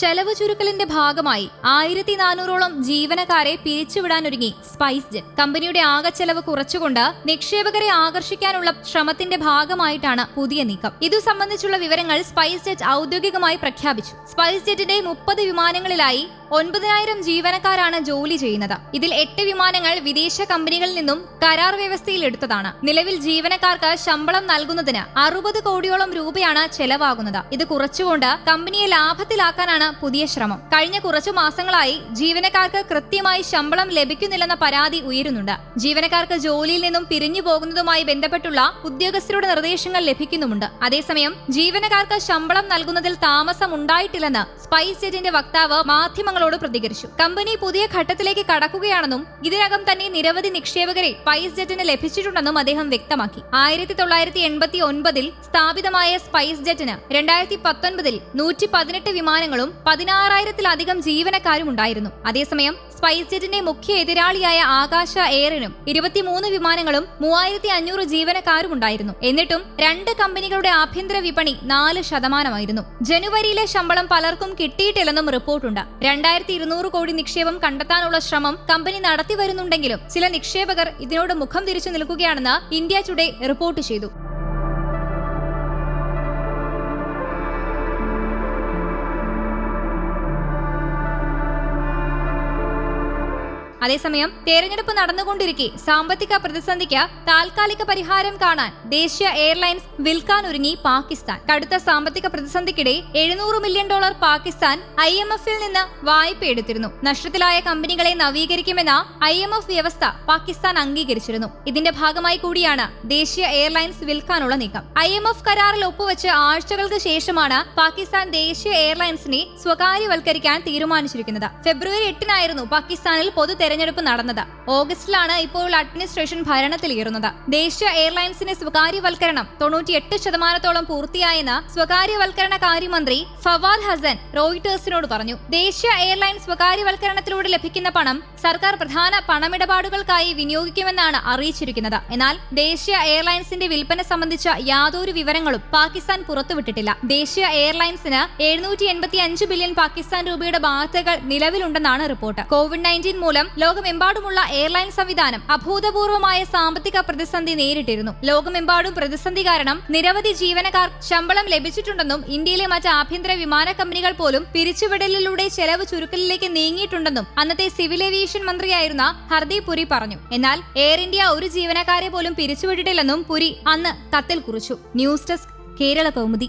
ചെലവ് ചുരുക്കലിന്റെ ഭാഗമായി ആയിരത്തി നാനൂറോളം ജീവനക്കാരെ പിരിച്ചുവിടാനൊരുങ്ങി സ്പൈസ് ജെറ്റ്. കമ്പനിയുടെ ആകെ ചെലവ് കുറച്ചുകൊണ്ട് നിക്ഷേപകരെ ആകർഷിക്കാനുള്ള ശ്രമത്തിന്റെ ഭാഗമായിട്ടാണ് പുതിയ നീക്കം. ഇതു സംബന്ധിച്ചുള്ള വിവരങ്ങൾ സ്പൈസ് ജെറ്റ് ഔദ്യോഗികമായി പ്രഖ്യാപിച്ചു. സ്പൈസ് ജെറ്റിന്റെ മുപ്പത് വിമാനങ്ങളിലായി ഒൻപതിനായിരം ജീവനക്കാരാണ് ജോലി ചെയ്യുന്നത്. ഇതിൽ എട്ട് വിമാനങ്ങൾ വിദേശ കമ്പനികളിൽ നിന്നും കരാർ വ്യവസ്ഥയിൽ എടുത്തതാണ്. നിലവിൽ ജീവനക്കാർക്ക് ശമ്പളം നൽകുന്നതിന് അറുപത് കോടിയോളം രൂപയാണ് ചെലവാകുന്നത്. ഇത് കുറച്ചുകൊണ്ട് കമ്പനിയെ ലാഭത്തിലാക്കാനാണ് പുതിയ ശ്രമം. കഴിഞ്ഞ കുറച്ചു മാസങ്ങളായി ജീവനക്കാർക്ക് കൃത്യമായി ശമ്പളം ലഭിക്കുന്നില്ലെന്ന പരാതി ഉയരുന്നുണ്ട്. ജീവനക്കാർക്ക് ജോലിയിൽ നിന്നും പിരിഞ്ഞു പോകുന്നതുമായി ബന്ധപ്പെട്ടുള്ള ഉദ്യോഗസ്ഥരുടെ നിർദ്ദേശങ്ങൾ ലഭിക്കുന്നുമുണ്ട്. അതേസമയം ജീവനക്കാർക്ക് ശമ്പളം നൽകുന്നതിൽ താമസം ഉണ്ടായിട്ടില്ലെന്ന് സ്പൈസ് ജെറ്റിന്റെ വക്താവ് മാധ്യമങ്ങളോട് പ്രതികരിച്ചു. കമ്പനി പുതിയ ഘട്ടത്തിലേക്ക് കടക്കുകയാണെന്നും ഇതിനകം തന്നെ നിരവധി നിക്ഷേപകരെ സ്പൈസ് ജെറ്റിന് ലഭിച്ചിട്ടുണ്ടെന്നും അദ്ദേഹം വ്യക്തമാക്കി. ആയിരത്തി തൊള്ളായിരത്തി എൺപത്തി ഒൻപതിൽ സ്ഥാപിതമായ സ്പൈസ് ജെറ്റിന് രണ്ടായിരത്തി പത്തൊൻപതിൽ നൂറ്റി പതിനെട്ട് വിമാനങ്ങളും പതിനാറായിരത്തിലധികം ജീവനക്കാരും ഉണ്ടായിരുന്നു. അതേസമയം സ്പൈസ് ജെറ്റിന്റെ മുഖ്യ എതിരാളിയായ ആകാശ എയറിനും ഇരുപത്തിമൂന്ന് വിമാനങ്ങളും മൂവായിരത്തി അഞ്ഞൂറ് ജീവനക്കാരും ഉണ്ടായിരുന്നു. എന്നിട്ടും രണ്ട് കമ്പനികളുടെ ആഭ്യന്തര വിപണി നാല് ശതമാനമായിരുന്നു. ജനുവരിയിലെ ശമ്പളം പലർക്കും കിട്ടിയിട്ടില്ലെന്നും റിപ്പോർട്ടുണ്ട്. രണ്ടായിരത്തി ഇരുന്നൂറ് കോടി നിക്ഷേപം കണ്ടെത്താനുള്ള ശ്രമം കമ്പനി നടത്തി വരുന്നുണ്ടെങ്കിലും ചില നിക്ഷേപകർ ഇതിനോട് മുഖം തിരിച്ചു നിൽക്കുകയാണെന്ന് ഇന്ത്യ ടുഡേ റിപ്പോർട്ട് ചെയ്തു. അതേസമയം തെരഞ്ഞെടുപ്പ് നടന്നുകൊണ്ടിരിക്കെ സാമ്പത്തിക പ്രതിസന്ധിക്ക് താൽക്കാലിക പരിഹാരം കാണാൻ ദേശീയ എയർലൈൻസ് വിൽക്കാൻ ഒരുങ്ങി പാകിസ്ഥാൻ. കടുത്ത സാമ്പത്തിക പ്രതിസന്ധിക്കിടെ എഴുന്നൂറ് million dollar Pakistan I M എഫിൽ നിന്ന് വായ്പ എടുത്തിരുന്നു. നഷ്ടത്തിലായ കമ്പനികളെ നവീകരിക്കുമെന്ന ഐ എം എഫ് വ്യവസ്ഥ പാകിസ്ഥാൻ അംഗീകരിച്ചിരുന്നു. ഇതിന്റെ ഭാഗമായി കൂടിയാണ് ദേശീയ എയർലൈൻസ് വിൽക്കാനുള്ള നീക്കം. ഐ എം എഫ് കരാറിൽ ഒപ്പുവെച്ച് ആഴ്ചകൾക്ക് ശേഷമാണ് പാകിസ്ഥാൻ ദേശീയ എയർലൈൻസിനെ സ്വകാര്യവൽക്കരിക്കാൻ തീരുമാനിച്ചിരിക്കുന്നത്. ഫെബ്രുവരി എട്ടിനായിരുന്നു പാകിസ്ഥാനിൽ പൊതു നടന്നത്. ഓഗസ്റ്റിലാണ് ഇപ്പോൾ അഡ്മിനിസ്ട്രേഷൻ ഭരണത്തിലേറുന്നത് ദേശീയ എയർലൈൻസിന്റെ സ്വകാര്യവൽക്കരണം തൊണ്ണൂറ്റിയെട്ട് ശതമാനത്തോളം പൂർത്തിയായെന്ന് സ്വകാര്യവൽക്കരണ കാര്യമന്ത്രി ഫവാദ് ഹസൻ റോയിട്ടേഴ്സിനോട് പറഞ്ഞു. ദേശീയ എയർലൈൻ സ്വകാര്യവൽക്കരണത്തിലൂടെ ലഭിക്കുന്ന പണം സർക്കാർ പ്രധാന പണമിടപാടുകൾക്കായി വിനിയോഗിക്കുമെന്നാണ് അറിയിച്ചിരിക്കുന്നത്. എന്നാൽ ദേശീയ എയർലൈൻസിന്റെ വിൽപ്പന സംബന്ധിച്ച യാതൊരു വിവരങ്ങളും പാകിസ്ഥാൻ പുറത്തുവിട്ടിട്ടില്ല. ദേശീയ എയർലൈൻസിന് എഴുന്നൂറ്റി ബില്യൺ പാകിസ്ഥാൻ രൂപയുടെ ബാധ്യതകൾ നിലവിലുണ്ടെന്നാണ് റിപ്പോർട്ട്. കോവിഡ് നയന്റീൻ മൂലം ലോകമെമ്പാടുമുള്ള എയർലൈൻ സംവിധാനം അഭൂതപൂർവമായ സാമ്പത്തിക പ്രതിസന്ധി നേരിട്ടിരുന്നു. ലോകമെമ്പാടും പ്രതിസന്ധി കാരണം നിരവധി ജീവനക്കാർ ശമ്പളം ലഭിച്ചിട്ടുണ്ടെന്നും ഇന്ത്യയിലെ മറ്റ് ആഭ്യന്തര വിമാന കമ്പനികൾ പോലും പിരിച്ചുവിടലിലൂടെ ചെലവ് ചുരുക്കലിലേക്ക് നീങ്ങിയിട്ടുണ്ടെന്നും അന്നത്തെ സിവിൽ ഏവിയേഷൻ മന്ത്രിയായിരുന്ന ഹർദീപ് പുരി പറഞ്ഞു. എന്നാൽ എയർ ഇന്ത്യ ഒരു ജീവനക്കാരെ പോലും പിരിച്ചുവിട്ടിട്ടില്ലെന്നും പുരി അന്ന് കത്തിൽ കുറിച്ചു. News desk Kerala Kaumudi.